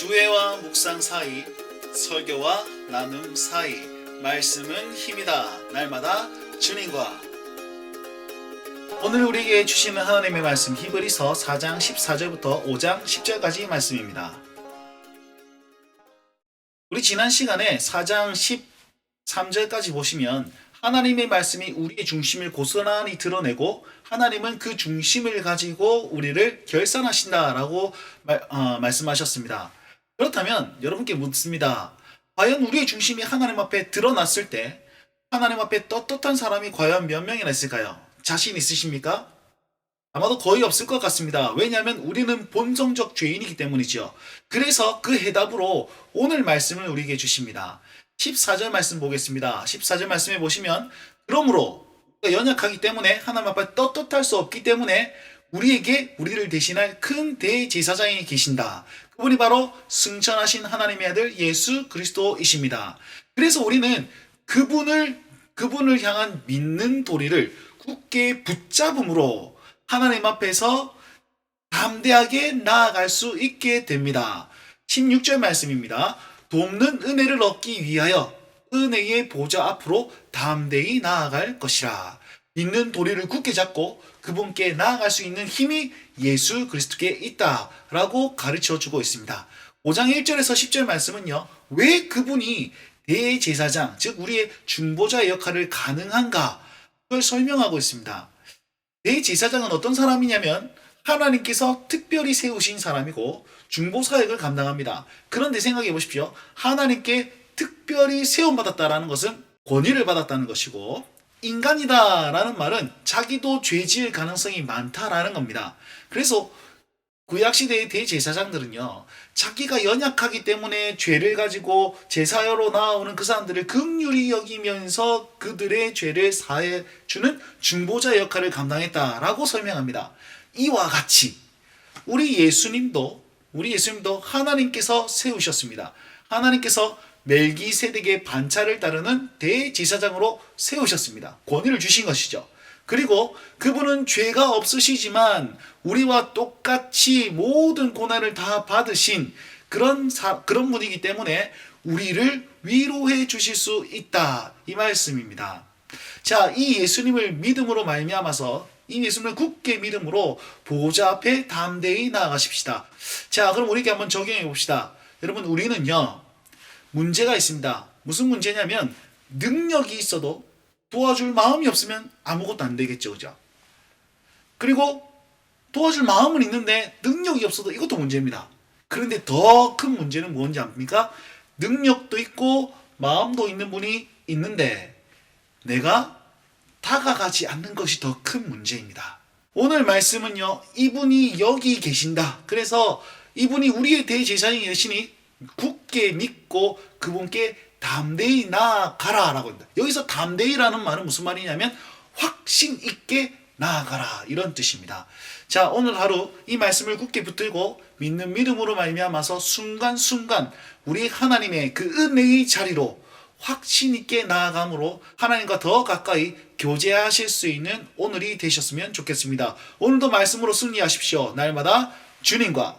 구회와 묵상 사이, 설교와 나눔 사이, 말씀은 힘이다. 날마다 주님과 오늘 우리에게 주시는 하나님의 말씀 히브리서 4장 14절부터 5장 10절까지 말씀입니다. 우리 지난 시간에 4장 13절까지 보시면 하나님의 말씀이 우리의 중심을 고스란히 드러내고 하나님은 그 중심을 가지고 우리를 결산하신다라고 말, 어, 말씀하셨습니다. 그렇다면 여러분께 묻습니다. 과연 우리의 중심이 하나님 앞에 드러났을 때 하나님 앞에 떳떳한 사람이 과연 몇 명이나 있을까요? 자신 있으십니까? 아마도 거의 없을 것 같습니다. 왜냐하면 우리는 본성적 죄인이기 때문이죠. 그래서 그 해답으로 오늘 말씀을 우리에게 주십니다. 14절 말씀 보겠습니다. 14절 말씀에 보시면 그러므로 연약하기 때문에 하나님 앞에 떳떳할 수 없기 때문에 우리에게 우리를 대신할 큰 대제사장이 계신다. 그분이 바로 승천하신 하나님의 아들 예수 그리스도이십니다. 그래서 우리는 그분을 그분을 향한 믿는 도리를 굳게 붙잡음으로 하나님 앞에서 담대하게 나아갈 수 있게 됩니다. 16절 말씀입니다. 돕는 은혜를 얻기 위하여 은혜의 보좌 앞으로 담대히 나아갈 것이라. 믿는 도리를 굳게 잡고 그분께 나아갈 수 있는 힘이 예수 그리스도께 있다라고 가르쳐 주고 있습니다. 5장 1절에서 10절 말씀은요. 왜 그분이 대제사장, 즉 우리의 중보자의 역할을 가능한가? 그걸 설명하고 있습니다. 대제사장은 어떤 사람이냐면 하나님께서 특별히 세우신 사람이고 중보 사역을 감당합니다. 그런데 생각해 보십시오. 하나님께 특별히 세움 받았다라는 것은 권위를 받았다는 것이고 인간이다라는 말은 자기도 죄질 가능성이 많다라는 겁니다. 그래서 구약 시대의 대제사장들은요. 자기가 연약하기 때문에 죄를 가지고 제사여로 나오는 그 사람들을 극률히 여기면서 그들의 죄를 사해 주는 중보자 역할을 감당했다라고 설명합니다. 이와 같이 우리 예수님도 우리 예수님도 하나님께서 세우셨습니다. 하나님께서 멜기세덱의 반차를 따르는 대제사장으로 세우셨습니다. 권위를 주신 것이죠. 그리고 그분은 죄가 없으시지만 우리와 똑같이 모든 고난을 다 받으신 그런 사, 그런 분이기 때문에 우리를 위로해 주실 수 있다 이 말씀입니다. 자, 이 예수님을 믿음으로 말미암아서 이 예수님을 굳게 믿음으로 보좌 앞에 담대히 나아가십시다. 자, 그럼 우리에게 한번 적용해 봅시다. 여러분, 우리는요 문제가 있습니다. 무슨 문제냐면 능력이 있어도 도와줄 마음이 없으면 아무것도 안 되겠죠, 그죠? 그리고 도와줄 마음은 있는데 능력이 없어도 이것도 문제입니다. 그런데 더 큰 문제는 뭔지 압니까? 능력도 있고 마음도 있는 분이 있는데 내가 다가가지 않는 것이 더 큰 문제입니다. 오늘 말씀은요, 이분이 여기 계신다. 그래서 이분이 우리의 대제사장이 되시니 굳게 믿고 그분께 담대히 나아가라 라고 합니다. 여기서 담대히라는 말은 무슨 말이냐면 확신 있게 나아가라 이런 뜻입니다. 자 오늘 하루 이 말씀을 굳게 붙들고 믿는 믿음으로 말미암아서 순간순간 우리 하나님의 그 은혜의 자리로 확신 있게 나아감으로 하나님과 더 가까이 교제하실 수 있는 오늘이 되셨으면 좋겠습니다. 오늘도 말씀으로 승리하십시오. 날마다 주님과